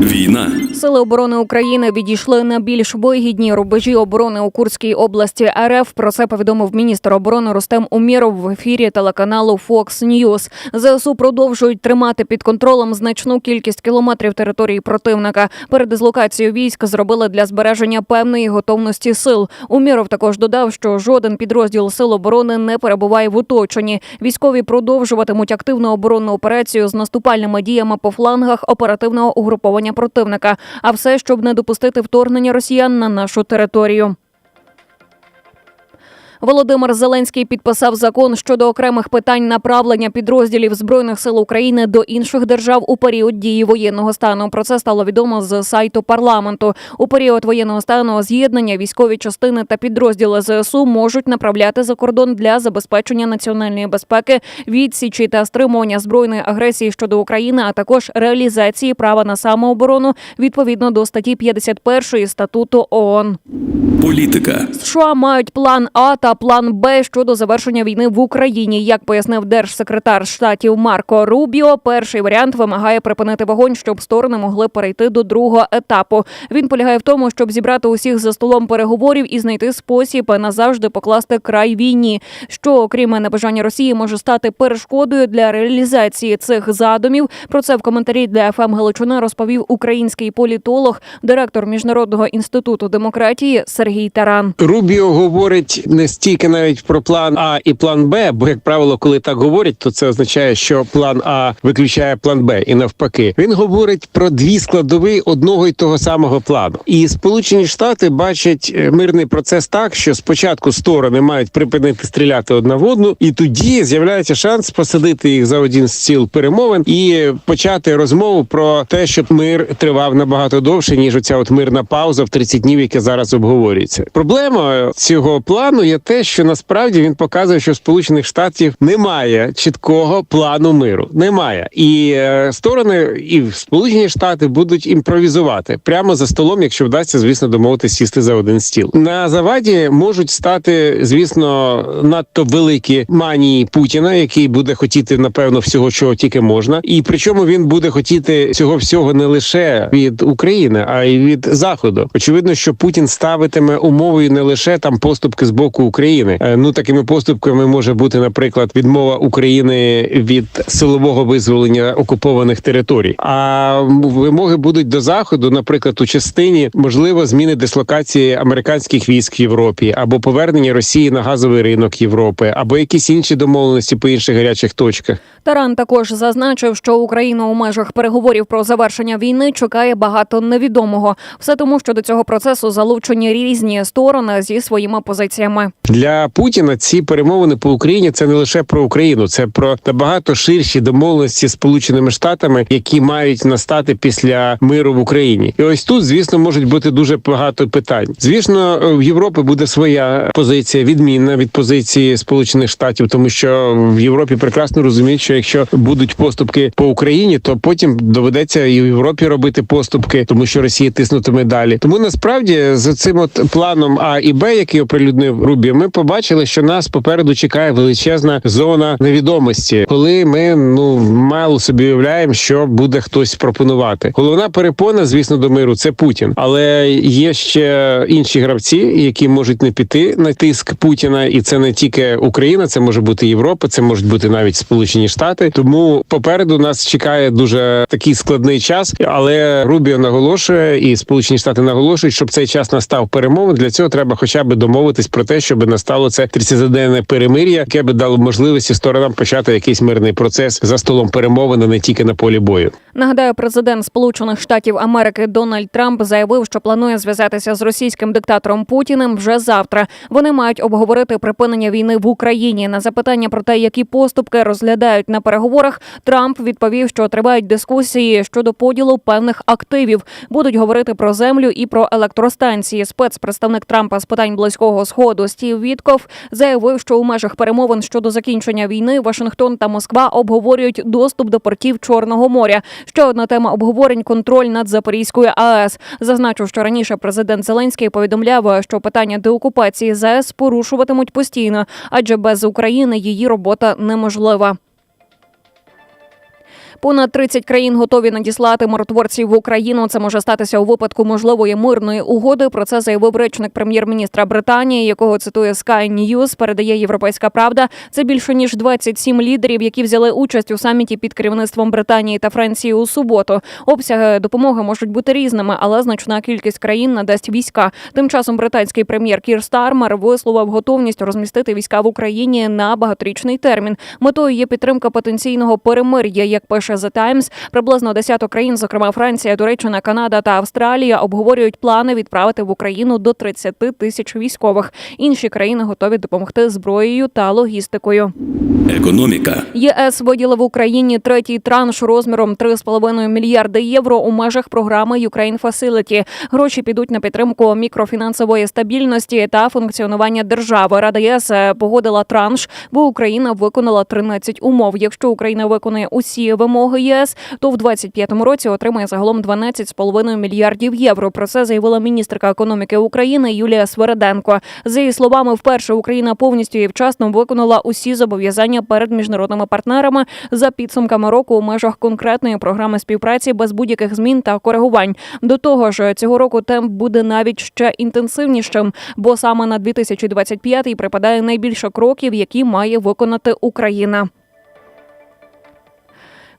Війна. Сили оборони України відійшли на більш вигідні рубежі оборони у Курській області РФ. Про це повідомив міністр оборони Рустем Умєров в ефірі телеканалу Fox News. ЗСУ продовжують тримати під контролем значну кількість кілометрів території противника. Передислокацію військ зробили для збереження певної готовності сил. Умєров також додав, що жоден підрозділ сил оборони не перебуває в оточенні. Військові продовжуватимуть активну оборонну операцію з наступальними діями по флангах оперативного угруповання противника. А все, щоб не допустити вторгнення росіян на нашу територію. Володимир Зеленський підписав закон щодо окремих питань направлення підрозділів збройних сил України до інших держав у період дії воєнного стану. Про це стало відомо з сайту парламенту. У період воєнного стану з'єднання військові частини та підрозділи ЗСУ можуть направляти за кордон для забезпечення національної безпеки, відсічі та стримування збройної агресії щодо України, а також реалізації права на самооборону відповідно до статті 51 статуту ООН. Політика. США мають план А та план Б щодо завершення війни в Україні. Як пояснив держсекретар штатів Марко Рубіо, перший варіант вимагає припинити вогонь, щоб сторони могли перейти до другого етапу. Він полягає в тому, щоб зібрати усіх за столом переговорів і знайти спосіб назавжди покласти край війні. Що окрім небажання Росії може стати перешкодою для реалізації цих задумів. Про це в коментарі для ФМ Галичина розповів український політолог, директор міжнародного інституту демократії Сергій Таран. Рубіо говорить не стільки навіть про план А і план Б, бо як правило, коли так говорять, то це означає, що план А виключає план Б, і навпаки. Він говорить про дві складові одного й того самого плану. І Сполучені Штати бачать е, мирний процес так, що спочатку сторони мають припинити стріляти одна в одну, і тоді з'являється шанс посадити їх за один стіл перемовин і почати розмову про те, щоб мир тривав набагато довше ніж оця от мирна пауза в 30 днів, яка зараз обговорюється. Проблема цього плану є те, що насправді він показує, що Сполучених Штатів немає чіткого плану миру. Немає, і е, сторони і Сполучені Штати будуть імпровізувати прямо за столом, якщо вдасться, звісно, домовитися сісти за один стіл. На заваді можуть стати, звісно, надто великі манії Путіна, який буде хотіти напевно всього, чого тільки можна, і причому він буде хотіти цього всього не лише від України, а й від заходу. Очевидно, що Путін ставитиме умовою не лише там поступки з боку України. Е, Ну такими поступками може бути, наприклад, відмова України від силового визволення окупованих територій. А вимоги будуть до заходу, наприклад, у частині можливо зміни дислокації американських військ в Європі, або повернення Росії на газовий ринок Європи, або якісь інші домовленості по інших гарячих точках. Таран також зазначив, що Україну у межах переговорів про завершення війни чекає багато невідомого. Все тому, що до цього процесу залучені різні сторони зі своїми позиціями. Для Путіна ці перемовини по Україні це не лише про Україну, це про набагато ширші домовленості з Сполученими Штатами, які мають настати після миру в Україні. І ось тут, звісно, можуть бути дуже багато питань. Звісно, в Європі буде своя позиція відмінна від позиції Сполучених Штатів, тому що в Європі прекрасно розуміють, що якщо будуть поступки по Україні, то потім доведеться і в Європі робити поступки, тому що Росія тиснутиме далі. Тому насправді за цим от планом А і Б, який оприлюднив Рубі, ми побачили, що нас попереду чекає величезна зона невідомості, коли ми ну мало собі уявляємо, що буде хтось пропонувати. Головна перепона, звісно, до миру це Путін, але є ще інші гравці, які можуть не піти на тиск Путіна, і це не тільки Україна, це може бути Європа, це можуть бути навіть Сполучені Штати. Тому попереду нас чекає дуже такий складний час. Але Рубіо наголошує, і Сполучені Штати наголошують, щоб цей час настав перемовин. Для цього треба хоча б домовитись про те, щоб настало це 30-денне перемир'я, яке би дало можливості сторонам почати якийсь мирний процес за столом перемовин, а не тільки на полі бою. Нагадаю, президент Сполучених Штатів Америки Дональд Трамп заявив, що планує зв'язатися з російським диктатором Путіним вже завтра. Вони мають обговорити припинення війни в Україні. На запитання про те, які поступки розглядають на переговорах, Трамп відповів, що тривають дискусії щодо поділу певних активів. Будуть говорити про землю і про електростанції. спецпредставник Трампа з питань близького сходу Стів Вітков заявив, що у межах перемовин щодо закінчення війни Вашингтон та Москва обговорюють доступ до портів Чорного моря. Ще одна тема обговорень контроль над Запорізькою АЕС. Зазначив, що раніше президент Зеленський повідомляв, що питання деокупації ЗАЕС порушуватимуть постійно, адже без України її робота неможлива. Понад 30 країн готові надіслати миротворців в Україну. Це може статися у випадку можливої мирної угоди. Про це заявив речник прем'єр-міністра Британії, якого цитує Sky News, передає Європейська Правда. Це більше ніж 27 лідерів, які взяли участь у саміті під керівництвом Британії та Франції у суботу. Обсяги допомоги можуть бути різними, але значна кількість країн надасть війська. Тим часом британський прем'єр Кір Стармер висловив готовність розмістити війська в Україні на багаторічний термін. Метою є підтримка потенційного перемир'я, як пише The Times. Приблизно десяток країн, зокрема Франція, Туреччина, Канада та Австралія, обговорюють плани відправити в Україну до 30 тисяч військових. Інші країни готові допомогти зброєю та логістикою. Економіка. ЄС виділив Україні третій транш розміром 3,5 мільярди євро у межах програми Ukraine Facility. Гроші підуть на підтримку мікрофінансової стабільності та функціонування держави. Рада ЄС е, погодила транш, бо Україна виконала 13 умов. Якщо Україна виконає усі вимоги ЄС, то в 25-му році отримає загалом 12,5 мільярдів євро. Про це заявила міністерка економіки України Юлія Свереденко. За її словами, вперше Україна повністю і вчасно виконала усі зобов'язання перед міжнародними партнерами за підсумками року у межах конкретної програми співпраці без будь-яких змін та коригувань. До того ж, цього року темп буде навіть ще інтенсивнішим, бо саме на 2025 припадає найбільше кроків, які має виконати Україна.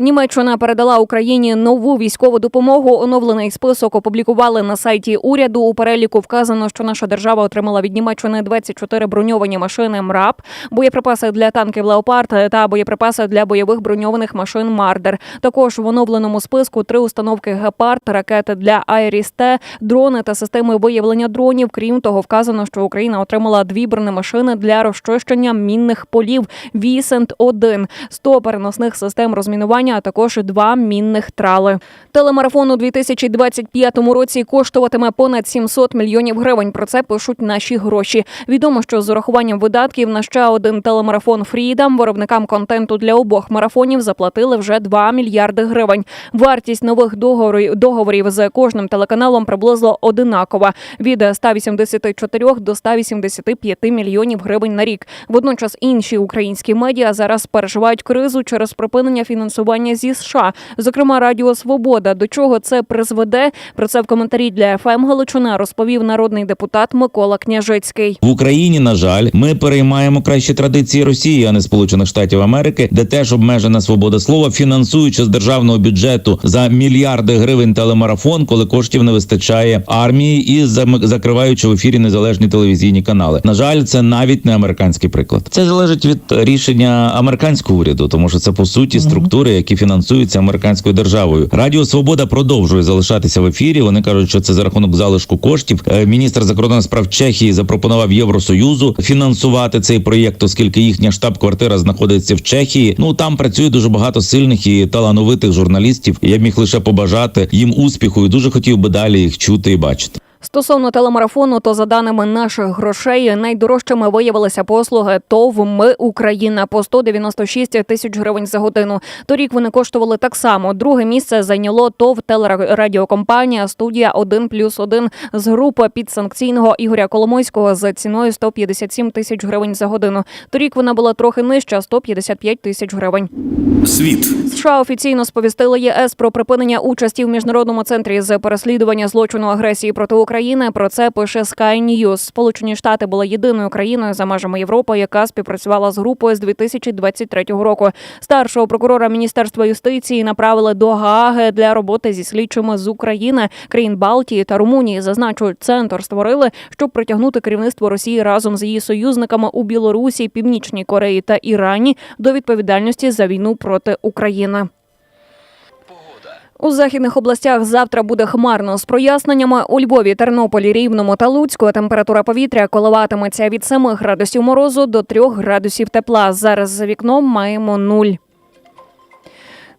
Німеччина передала Україні нову військову допомогу. Оновлений список опублікували на сайті уряду. У переліку вказано, що наша держава отримала від Німеччини 24 броньовані машини МРАП, боєприпаси для танків Леопард та боєприпаси для бойових броньованих машин Мардер. Також в оновленому списку три установки Гепард, ракети для Айріс-Т, дрони та системи виявлення дронів. Крім того, вказано, що Україна отримала дві бронемашини для розчищення мінних полів Вісент 1 100 переносних систем розмінування, а також два мінних трали. Телемарафон у 2025 році коштуватиме понад 700 мільйонів гривень. Про це пишуть наші гроші. Відомо, що з урахуванням видатків на ще один телемарафон Фрідам виробникам контенту для обох марафонів заплатили вже 2 мільярди гривень. Вартість нових договорів договорів з кожним телеканалом приблизно одинакова від 184 до 185 мільйонів гривень на рік. Водночас інші українські медіа зараз переживають кризу через припинення фінансування зі США, зокрема Радіо Свобода. До чого це призведе? Про це в коментарі для ФМ Галичина розповів народний депутат Микола Княжицький. В Україні, на жаль, ми переймаємо кращі традиції Росії, а не Сполучених Штатів Америки, де теж обмежена свобода слова, фінансуючи з державного бюджету за мільярди гривень телемарафон, коли коштів не вистачає армії, і закриваючи в ефірі незалежні телевізійні канали. На жаль, це навіть не американський приклад. Це залежить від рішення американського уряду, тому що це по суті структури, які фінансуються американською державою. Радіо Свобода продовжує залишатися в ефірі. Вони кажуть, що це за рахунок залишку коштів. Е, Міністр закордонних справ Чехії запропонував Євросоюзу фінансувати цей проєкт, оскільки їхня штаб-квартира знаходиться в Чехії. Ну там працює дуже багато сильних і талановитих журналістів. Я міг лише побажати їм успіху і дуже хотів би далі їх чути і бачити. Стосовно телемарафону, то за даними наших грошей, найдорожчими виявилися послуги ТОВ Ми Україна по 196 тисяч гривень за годину. Торік вони коштували так само. Друге місце зайняло ТОВ телерадіокомпанія студія 1 плюс 1 з групи підсанкційного Ігоря Коломойського за ціною 157 тисяч гривень за годину. Торік вона була трохи нижча 155 тисяч гривень. Світ. США офіційно сповістили ЄС про припинення участі в міжнародному центрі з переслідування злочину агресії проти України. Про це пише Sky News. Сполучені Штати були єдиною країною за межами Європи, яка співпрацювала з групою з 2023 року. Старшого прокурора Міністерства юстиції направили до Гааги для роботи зі слідчими з України, країн Балтії та Румунії. Зазначу, центр створили, щоб притягнути керівництво Росії разом з її союзниками у Білорусі, Північній Кореї та Ірані до відповідальності за війну проти України. У західних областях завтра буде хмарно з проясненнями. У Львові, Тернополі, Рівному та Луцьку температура повітря коливатиметься від 7 градусів морозу до 3 градусів тепла. Зараз за вікном маємо нуль.